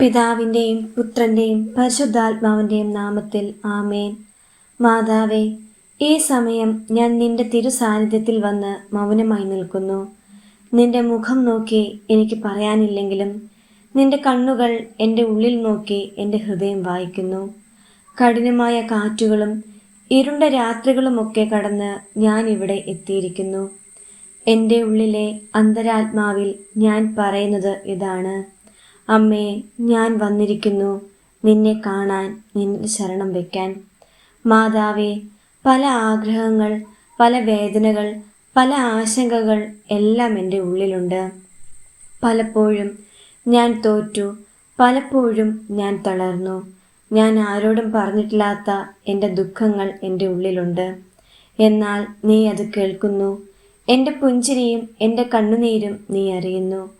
പിതാവിന്റെയും പുത്രന്റെയും പരിശുദ്ധാത്മാവിന്റെയും നാമത്തിൽ ആമേൻ. മാതാവേ ഈ സമയം ഞാൻ നിന്റെ തിരുസാന്നിധ്യത്തിൽ വന്ന് മൗനമായി നിൽക്കുന്നു. നിന്റെ മുഖം നോക്കി എനിക്ക് പറയാനില്ലെങ്കിലും നിന്റെ കണ്ണുകൾ എന്റെ ഉള്ളിൽ നോക്കി എന്റെ ഹൃദയം വായിക്കുന്നു. കഠിനമായ കാറ്റുകളും ഇരുണ്ട രാത്രികളുമൊക്കെ കടന്ന് ഞാൻ ഇവിടെ എത്തിയിരിക്കുന്നു. എന്റെ ഉള്ളിലെ അന്തരാത്മാവിൽ ഞാൻ പറയുന്നത് ഇതാണ്. അമ്മേ ഞാൻ വന്നിരിക്കുന്നു. നിന്നെ കാണാൻ നിന്നിൽ ശരണം വയ്ക്കാൻ മാതാവേ പല ആഗ്രഹങ്ങൾ പല വേദനകൾ പല ആശങ്കകൾ എല്ലാം എന്റെ ഉള്ളിലുണ്ട്. പലപ്പോഴും ഞാൻ തോറ്റു പലപ്പോഴും ഞാൻ തളർന്നു. ഞാൻ ആരോടും പറഞ്ഞിട്ടില്ലാത്ത എന്റെ ദുഃഖങ്ങൾ എന്റെ ഉള്ളിലുണ്ട്. എന്നാൽ നീ അത് കേൾക്കുന്നു. എന്റെ പുഞ്ചിരിയും എന്റെ കണ്ണുനീരും നീ അറിയുന്നു.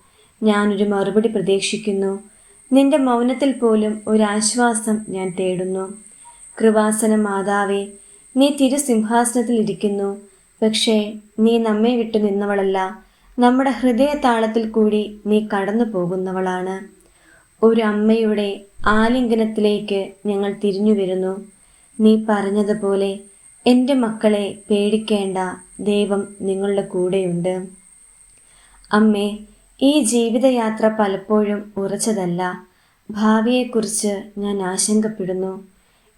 ഞാനൊരു മറുപടി പ്രതീക്ഷിക്കുന്നു. നിന്റെ മൗനത്തിൽ പോലും ഒരാശ്വാസം ഞാൻ തേടുന്നു. കൃപാസന മാതാവേ നീ തിരുസിംഹാസനത്തിൽ ഇരിക്കുന്നു. പക്ഷേ നീ നമ്മെ വിട്ടു നിന്നവളല്ല. നമ്മുടെ ഹൃദയതാളത്തിൽ കൂടി നീ കടന്നു പോകുന്നവളാണ് ഒരു അമ്മയുടെ ആലിംഗനത്തിലേക്ക് ഞങ്ങൾ തിരിഞ്ഞു വരുന്നു. നീ പറഞ്ഞതുപോലെ എന്റെ മക്കളെ പേടിക്കേണ്ട ദൈവം നിങ്ങളുടെ കൂടെയുണ്ട്. അമ്മേ ഈ ജീവിതയാത്ര പലപ്പോഴും ഉറച്ചതല്ല. ഭാവിയെക്കുറിച്ച് ഞാൻ ആശങ്കപ്പെടുന്നു.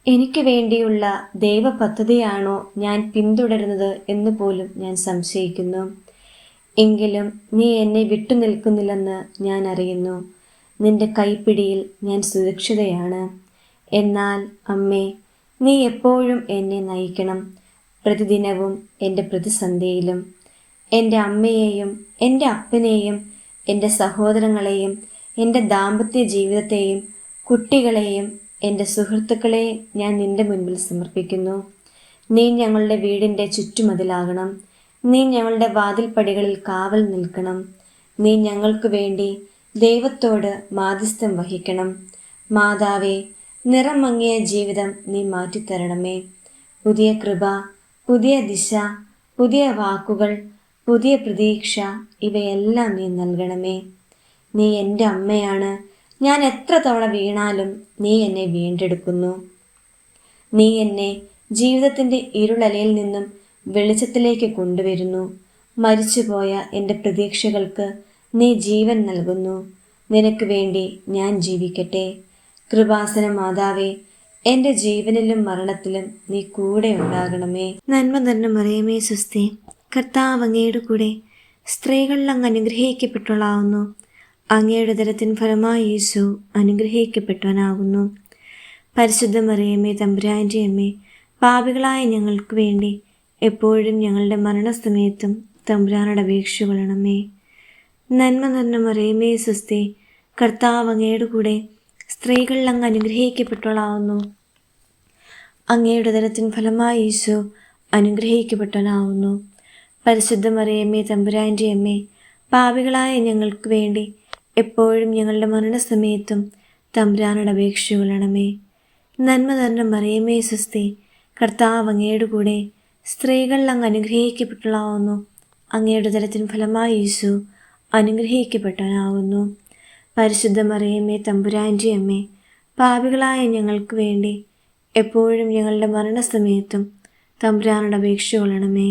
എനിക്ക് വേണ്ടിയുള്ള ദൈവപദ്ധതിയാണോ ഞാൻ പിന്തുടരുന്നത് എന്ന് പോലും ഞാൻ സംശയിക്കുന്നു. എങ്കിലും നീ എന്നെ വിട്ടുനിൽക്കുന്നില്ലെന്ന് ഞാൻ അറിയുന്നു. നിന്റെ കൈപ്പിടിയിൽ ഞാൻ സുരക്ഷിതയാണ്. എന്നാൽ അമ്മേ നീ എപ്പോഴും എന്നെ നയിക്കണം. പ്രതിദിനവും എന്റെ പ്രതിസന്ധിയിലും. എന്റെ അമ്മയെയും എന്റെ അപ്പനെയും എന്റെ സഹോദരങ്ങളെയും എന്റെ ദാമ്പത്യ ജീവിതത്തെയും കുട്ടികളെയും എന്റെ സുഹൃത്തുക്കളെയും ഞാൻ നിന്റെ മുൻപിൽ സമർപ്പിക്കുന്നു. നീ ഞങ്ങളുടെ വീടിന്റെ ചുറ്റുമതിലാകണം. നീ ഞങ്ങളുടെ വാതിൽപ്പടികളിൽ കാവൽ നിൽക്കണം. നീ ഞങ്ങൾക്ക് വേണ്ടി ദൈവത്തോട് മാധ്യസ്ഥം വഹിക്കണം. മാതാവേ നിറം മങ്ങിയ ജീവിതം നീ മാറ്റിത്തരണമേ. പുതിയ കൃപ പുതിയ ദിശ പുതിയ വാക്കുകൾ പുതിയ പ്രതീക്ഷ ഇവയെല്ലാം നീ നൽകണമേ. നീ എന്റെ അമ്മയാണ്. ഞാൻ എത്ര തവണ വീണാലും നീ എന്നെ വീണ്ടെടുക്കുന്നു. നീ എന്നെ ജീവിതത്തിന്റെ ഇരുളലയിൽ നിന്നും വെളിച്ചത്തിലേക്ക് കൊണ്ടുവരുന്നു. മരിച്ചുപോയ എന്റെ പ്രതീക്ഷകൾക്ക് നീ ജീവൻ നൽകുന്നു. നിനക്ക് വേണ്ടി ഞാൻ ജീവിക്കട്ടെ. കൃപാസന മാതാവേ എന്റെ ജീവനിലും മരണത്തിലും നീ കൂടെ ഉണ്ടാകണമേ. നന്മ തന്നെ മറിയമേ സുസ്തി കർത്താവ് അങ്ങയുടെ കൂടെ സ്ത്രീകളിൽ അങ്ങ് അനുഗ്രഹിക്കപ്പെട്ടവളാവുന്നു. അങ്ങയുടെ തരത്തിൻ ഫലമായി യേശു അനുഗ്രഹിക്കപ്പെട്ടവനാകുന്നു. പരിശുദ്ധ മറിയമ്മേ തമ്പുരാന്റെ അമ്മേ പാപികളായ ഞങ്ങൾക്ക് വേണ്ടി എപ്പോഴും ഞങ്ങളുടെ മരണസമയത്തും തമ്പുരാനോട് അപേക്ഷ കൊള്ളണമേ. നന്മ നിറഞ്ഞ മറിയമ്മേ സുസ്തി കർത്താവ് അങ്ങയുടെ കൂടെ സ്ത്രീകളിൽ അങ്ങ് അനുഗ്രഹിക്കപ്പെട്ടവളാവുന്നു. അങ്ങയുടെ തരത്തിൻ ഫലമായി യേശു അനുഗ്രഹിക്കപ്പെട്ടവനാവുന്നു. പരിശുദ്ധ മറിയമ്മേ തമ്പുരാന്റെ അമ്മേ പാപികളായ ഞങ്ങൾക്ക് വേണ്ടി എപ്പോഴും ഞങ്ങളുടെ മരണസമയത്തും തമ്പുരാനോട് അപേക്ഷ കൊള്ളണമേ. നന്മ നിറഞ്ഞ മറിയമ്മേ സുസ്തി കർത്താവ് അങ്ങയുടെ കൂടെ സ്ത്രീകളിൽ അങ്ങ് അനുഗ്രഹിക്കപ്പെട്ടവളാവുന്നു അങ്ങയുടെ തരത്തിന് ഫലമായി യേശു അനുഗ്രഹിക്കപ്പെട്ടവനാവുന്നു പരിശുദ്ധ മറിയമ്മേ തമ്പുരാന്റെ അമ്മേ പാപികളായ ഞങ്ങൾക്ക് വേണ്ടി എപ്പോഴും ഞങ്ങളുടെ മരണസമയത്തും തമ്പുരാനോട് അപേക്ഷ കൊള്ളണമേ.